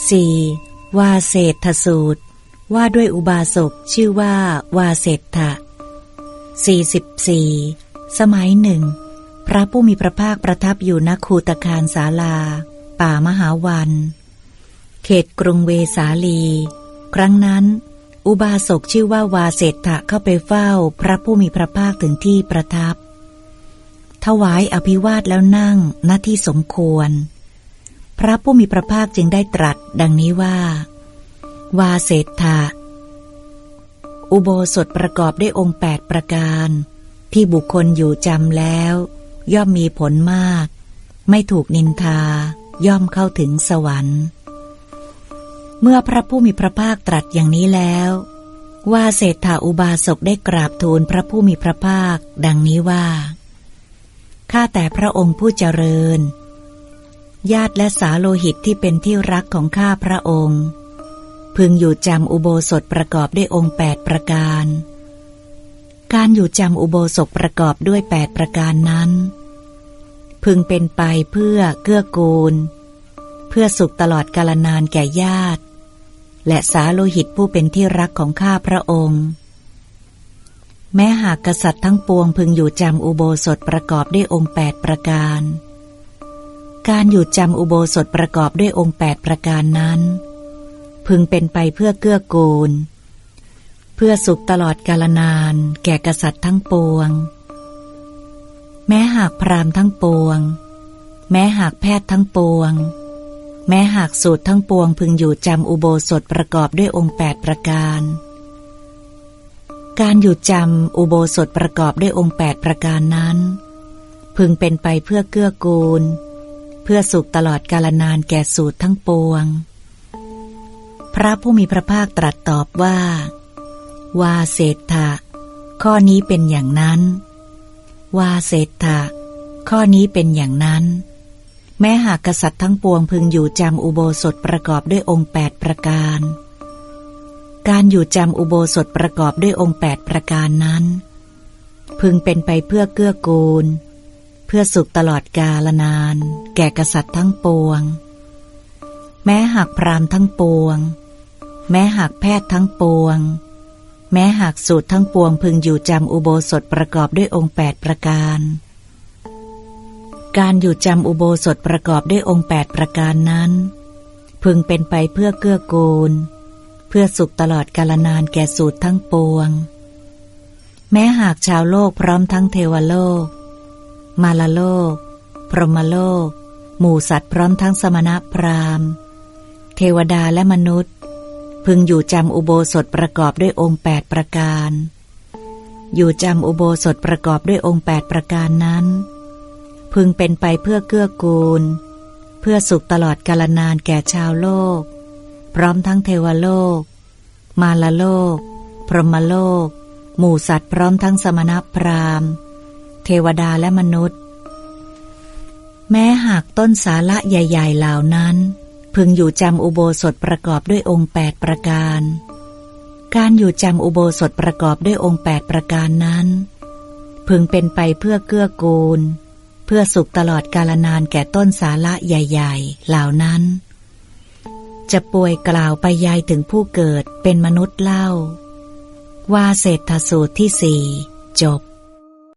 4. วาเศรษฐสูตร ว่าด้วยอุบาสกชื่อว่า วาเศรษฐะ44 สมัยหนึ่ง พระผู้มีพระภาคประทับอยู่ณคูตคารสาลา ป่ามหาวัน เขตกรุงเวสาลี ครั้งนั้น อุบาสกชื่อว่าวาเศรษฐะเข้าไปเฝ้าพระผู้มีพระภาคถึงที่ประทับ ถวายอภิวาทแล้วนั่งณที่สมควร พระผู้มีพระภาคจึงได้ตรัสดังนี้ว่า วาเศษฐะอุโบสถประกอบด้วยองค์แปดประการ ที่บุคคลอยู่จำแล้ว ย่อมมีผลมาก ไม่ถูกนินทา ย่อมเข้าถึงสวรรค์ เมื่อพระผู้มีพระภาคตรัสอย่างนี้แล้ว ว่าเศรษฐาอุบาสกได้กราบทูลพระผู้มีพระภาค ดังนี้ว่าข้าแต่พระองค์ผู้เจริญ ญาติและสาโลหิตที่เป็นที่รักของข้าพระองค์ พึงอยู่จำอุโบสถประกอบด้วยองค์แปดประการ การอยู่จำอุโบสถประกอบด้วยแปดประการนั้น พึงเป็นไปเพื่อเกื้อกูล เพื่อสุขตลอดกาลนานแก่ญาติ และสาโลหิตผู้เป็นที่รักของข้าพระองค์ แม้หากกษัตริย์ทั้งปวงพึงอยู่จำอุโบสถประกอบด้วยองค์แปดประการ การอยู่จำอุโบสถประกอบด้วยองค์แปดประการนั้น พึงเป็นไปเพื่อเกื้อกูล เพื่อสุขตลอดกาลนาน แก่กษัตริย์ทั้งปวง แม้หากพรามทั้งปวง แม้หากแพทย์ทั้งปวง แม้หากสูตรทั้งปวง พึงอยู่จำอุโบสถประกอบด้วยองค์แปดประการ การอยู่จำอุโบสถประกอบด้วยองค์แปดประการนั้น พึงเป็นไปเพื่อเกื้อกูล เพื่อสุขตลอดกาลนานแก่สูตรทั้งปวง พระผู้มีพระภาคตรัสตอบว่า วาเศษฐะข้อนี้เป็นอย่างนั้น วาเศษฐะข้อนี้เป็นอย่างนั้น แม้หากกษัตริย์ทั้งปวงพึงอยู่จำอุโบสถประกอบด้วยองค์แปดประการ การอยู่จำอุโบสถประกอบด้วยองค์แปดประการนั้น พึงเป็นไปเพื่อเกื้อกูล พื่อสุขตลอดกาลนาน แก่กษัตริย์ทั้งปวง แม้หากพรามทั้งปวง แม้หากแพทย์ทั้งปวง แม้หากสูตรทั้งปวงพึงอยู่จำอุโบสถประกอบด้วยองค์แปดประการ การอยู่จำอุโบสถประกอบด้วยองค์แปดประการนั้น พึงเป็นไปเพื่อเกื้อกูล เพื่อสุขตลอดกาลนานแก่สูตรทั้งปวง แม้หากชาวโลกพร้อมทั้งเทวโลก มาลโลก พรหมโลก หมู่สัตว์พร้อมทั้งสมณะพราหมณ์ เทวดาและมนุษย์ พึงอยู่จำอุโบสถประกอบด้วยองค์แปดประการ อยู่จำอุโบสถประกอบด้วยองค์แปดประการนั้น พึงเป็นไปเพื่อเกื้อกูล เพื่อสุขตลอดกาลนานแก่ชาวโลก พร้อมทั้งเทวโลก มาลโลก พรหมโลก หมู่สัตว์พร้อมทั้งสมณพราหมณ์ เทวดาและมนุษย์ แม้หากต้นสาละใหญ่ ๆ เหล่านั้น พึงอยู่จำอุโบสถประกอบด้วยองค์แปดประการ การอยู่จำอุโบสถประกอบด้วยองค์แปดประการนั้น พึงเป็นไปเพื่อเกื้อกูล เพื่อสุขตลอดกาลนานแก่ต้นสาละใหญ่ ๆ เหล่านั้น จะป่วยกล่าวไปยายถึงผู้เกิดเป็นมนุษย์เล่า ว่าเศรษฐสูตรที่สี่จบ